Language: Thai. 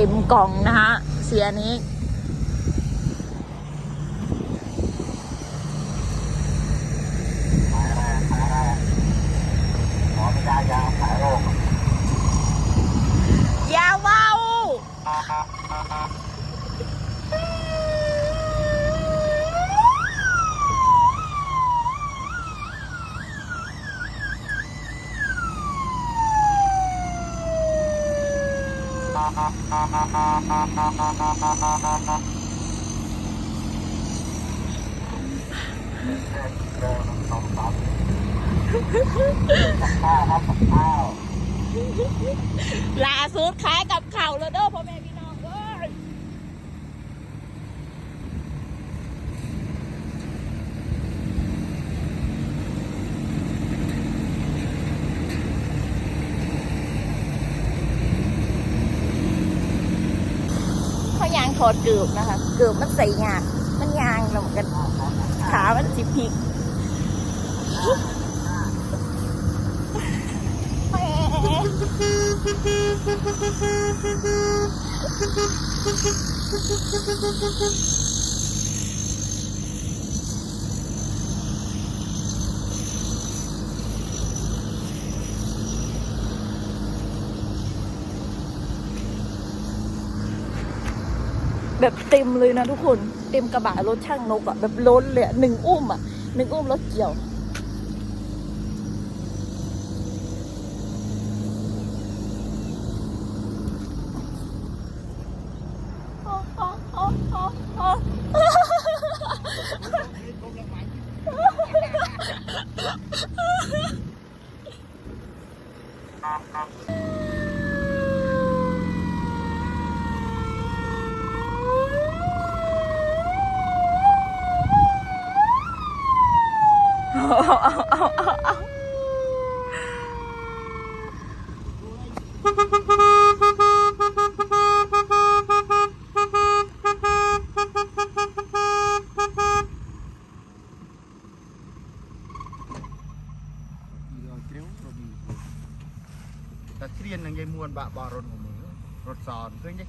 เต็มกล่องนะคะเสียนี้ ขอไม่ได้ยาขายโรค อย่าเว้า โล่าสุดขายกับเข่าแล้วเด้อพ่อแม่พี่น้องเอ้ย เขายางถอดเกือบนะคะ เกือบมันใส่ยาง มันยางแล้วเหมือนกันขามันสิพลิกแแบบเต็มเลยนะทุกคน เต็มกระบะรถช่างนกอะแบบล้นเลยหนึ่งอุ้มอะหนึ่งอุ้มรถเกี่ยวแต่ เครียนยังยายมวนบะบอรถของมือรถสอนเพื่อนยัง